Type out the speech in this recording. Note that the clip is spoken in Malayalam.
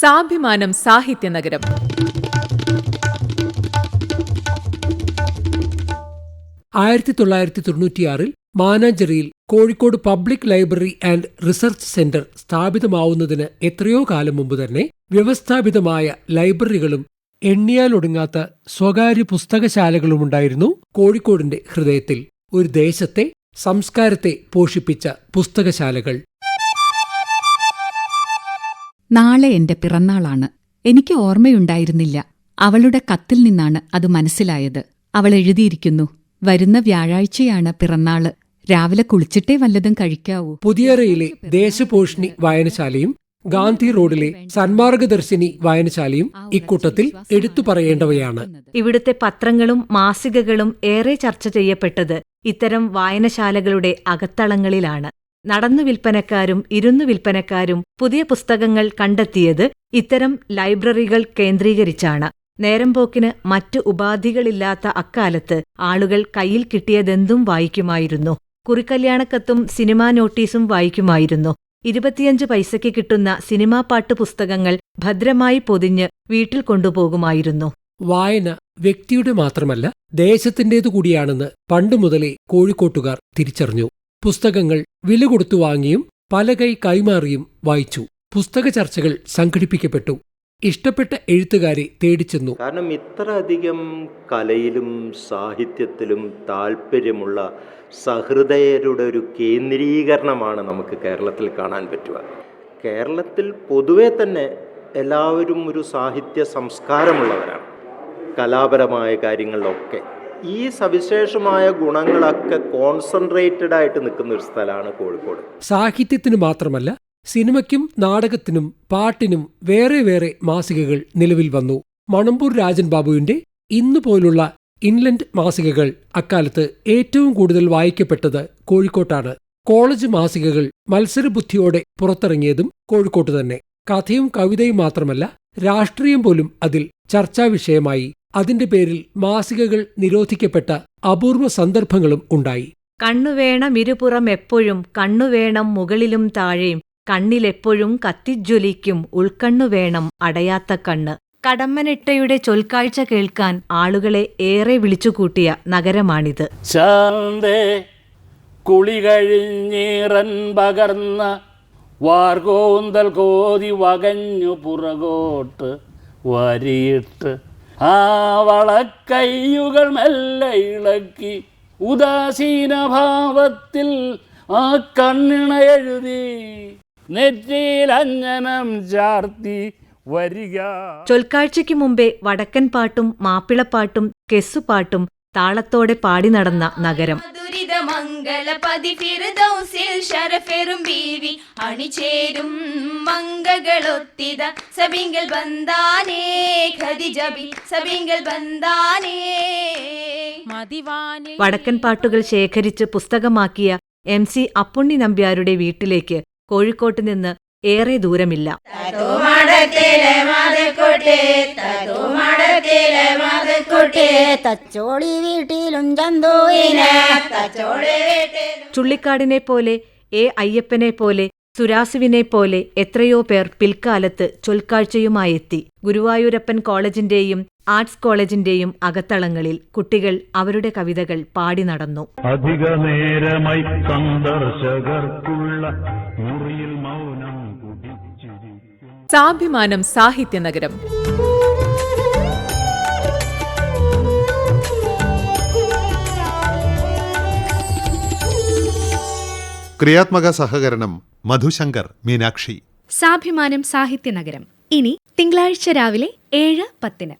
സാഭിമാനം സാഹിത്യനഗരം. ആയിരത്തി തൊള്ളായിരത്തി തൊണ്ണൂറ്റിയാറിൽ മാനാഞ്ചേരിയിൽ Kozhikode public library and research centre സ്ഥാപിതമാവുന്നതിന് എത്രയോ കാലം മുമ്പ് തന്നെ വ്യവസ്ഥാപിതമായ ലൈബ്രറികളും എണ്ണിയാലൊടുങ്ങാത്ത സ്വകാര്യ പുസ്തകശാലകളുമുണ്ടായിരുന്നു കോഴിക്കോടിന്റെ ഹൃദയത്തിൽ. ഒരു ദേശത്തെ സംസ്കാരത്തെ പോഷിപ്പിച്ച പുസ്തകശാലകൾ. നാളെ എന്റെ പിറന്നാളാണ്. എനിക്ക് ഓർമ്മയുണ്ടായിരുന്നില്ല. അവളുടെ കത്തിൽ നിന്നാണ് അത് മനസ്സിലായത്. അവൾ എഴുതിയിരിക്കുന്നു വരുന്ന വ്യാഴാഴ്ചയാണ് പിറന്നാൾ. രാവിലെ കുളിച്ചിട്ടേ വല്ലതും കഴിക്കാവൂ. പുതിയറയിലെ ദേശപോഷിണി വായനശാലയും ഗാന്ധി റോഡിലെ സന്മാർഗദർശിനി വായനശാലയും ഇക്കൂട്ടത്തിൽ എടുത്തു പറയേണ്ടവയാണ്. ഇവിടുത്തെ പത്രങ്ങളും മാസികകളും ഏറെ ചർച്ച ചെയ്യപ്പെട്ടത് ഇത്തരം വായനശാലകളുടെ അകത്തളങ്ങളിലാണ്. നടന്നു വിൽപ്പനക്കാരും ഇരുന്നു വിൽപ്പനക്കാരും പുതിയ പുസ്തകങ്ങൾ കണ്ടെത്തിയത് ഇത്തരം ലൈബ്രറികൾ കേന്ദ്രീകരിച്ചാണ്. നേരംപോക്കിന് മറ്റു ഉപാധികളില്ലാത്ത അക്കാലത്ത് ആളുകൾ കയ്യിൽ കിട്ടിയതെന്തും വായിക്കുമായിരുന്നു. കുറിക്കല്യാണക്കത്തും സിനിമാ നോട്ടീസും വായിക്കുമായിരുന്നു. ഇരുപത്തിയഞ്ച് പൈസയ്ക്ക് കിട്ടുന്ന സിനിമാ പാട്ട് പുസ്തകങ്ങൾ ഭദ്രമായി പൊതിഞ്ഞ് വീട്ടിൽ കൊണ്ടുപോകുമായിരുന്നു. വായന വ്യക്തിയുടെ മാത്രമല്ല ദേശത്തിന്റേതു കൂടിയാണെന്ന് പണ്ടു മുതലേ കോഴിക്കോട്ടുകാർ തിരിച്ചറിഞ്ഞു. പുസ്തകങ്ങൾ വില കൊടുത്തു വാങ്ങിയും പലകൈ കൈമാറിയും വായിച്ചു. പുസ്തക ചർച്ചകൾ സംഘടിപ്പിക്കപ്പെട്ടു. ഇഷ്ടപ്പെട്ട എഴുത്തുകാരെ തേടിച്ചെന്നു. കാരണം ഇത്ര അധികം കലയിലും സാഹിത്യത്തിലും താല്പര്യമുള്ള സഹൃദയരുടെ ഒരു കേന്ദ്രീകരണമാണ് നമുക്ക് കേരളത്തിൽ കാണാൻ പറ്റുക. കേരളത്തിൽ പൊതുവെ തന്നെ എല്ലാവരും ഒരു സാഹിത്യ സംസ്കാരമുള്ളവരാണ്. കലാപരമായ കാര്യങ്ങളിലൊക്കെ. ഈ സവിശേഷമായ ഗുണങ്ങളൊക്കെ കോൺസെൻട്രേറ്റഡ് ആയിട്ട് നിൽക്കുന്ന ഒരു സ്ഥലമാണ് കോഴിക്കോട്. സാഹിത്യത്തിന് മാത്രമല്ല സിനിമയ്ക്കും നാടകത്തിനും പാട്ടിനും വേറെ വേറെ മാസികകൾ നിലവിൽ വന്നു. മണമ്പൂർ രാജൻ ബാബുവിന്റെ ഇന്നു പോലുള്ള ഇൻലൻഡ് മാസികകൾ അക്കാലത്ത് ഏറ്റവും കൂടുതൽ വായിക്കപ്പെട്ടത് കോഴിക്കോട്ടാണ്. കോളേജ് മാസികകൾ മത്സരബുദ്ധിയോടെ പുറത്തിറങ്ങിയതും കോഴിക്കോട്ട് തന്നെ. കഥയും കവിതയും മാത്രമല്ല രാഷ്ട്രീയം പോലും അതിൽ ചർച്ചാ വിഷയമായി. അതിന്റെ പേരിൽ മാസികകൾ നിരോധിക്കപ്പെട്ട അപൂർവ സന്ദർഭങ്ങളും ഉണ്ടായി. കണ്ണുവേണം ഇരുപുറം എപ്പോഴും കണ്ണുവേണം മുകളിലും താഴെയും കണ്ണിലെപ്പോഴും കത്തിജ്വലിക്കും ഉൾക്കണ്ണുവേണം അടയാത്ത കണ്ണ്. കടമ്മനിട്ടയുടെ ചൊൽക്കാഴ്ച കേൾക്കാൻ ആളുകളെ ഏറെ വിളിച്ചുകൂട്ടിയ നഗരമാണിത്. ശാന്തേ കുളി കഴിഞ്ഞീറൻ പകർന്ന വാർകോന്തൽ കോതി വകഞ്ഞു പുറകോട്ട് വരിയിട്ട് ആ വളക്കയ്യുകൾ മെല്ലെ ഇളക്കി ഉദാസീന ഭാവത്തിൽ ആ കണ്ണിണ എഴുതി നെറ്റിയിൽ അഞ്ജനം ചാർത്തി വരിക. ചൊൽക്കാഴ്ചയ്ക്ക് മുമ്പേ വടക്കൻ പാട്ടും മാപ്പിളപ്പാട്ടും കെസ്സുപാട്ടും താളത്തോടെ പാടി നടന്ന നഗരം. ദുരിത മംഗളപതി ഫിർദൗസിൽ ഷറഫെറും ബീവി അണിചേരും മംഗകളൊത്തിത. സബിങ്കൽ ബന്ധാനേ ഖദിജബി സബിങ്കൽ ബന്ധാനേ മതിവാനിൽ വടക്കൻ പാട്ടുകൾ ശേഖരിച്ച് പുസ്തകമാക്കിയ എം സി അപ്പുണ്ണി നമ്പ്യാരുടെ വീട്ടിലേക്ക് കോഴിക്കോട്ട് നിന്ന് ഏറെ ദൂരമില്ല. തച്ചോളി വീട്ടിലും ചന്തോയിനെ തച്ചോളി ചുള്ളിക്കാടിനെ പോലെ എ അയ്യപ്പനെ പോലെ സുരാസുവിനെ പോലെ എത്രയോ പേർ പിൽക്കാലത്ത് ചൊൽക്കാഴ്ചയുമായെത്തി. ഗുരുവായൂരപ്പൻ കോളേജിന്റെയും ആർട്സ് കോളേജിന്റെയും അകത്തളങ്ങളിൽ കുട്ടികൾ അവരുടെ കവിതകൾ പാടി നടന്നു. അധിക നേരമായി സന്ദർശകർക്കുള്ള മുറിയിൽ മൗനം സാഭിമാനം സാഹിത്യനഗരം ക്രിയാത്മക സഹകരണം മധുശങ്കർ മീനാക്ഷി. സാഭിമാനം സാഹിത്യനഗരം ഇനി തിങ്കളാഴ്ച രാവിലെ ഏഴ് പത്തിന്.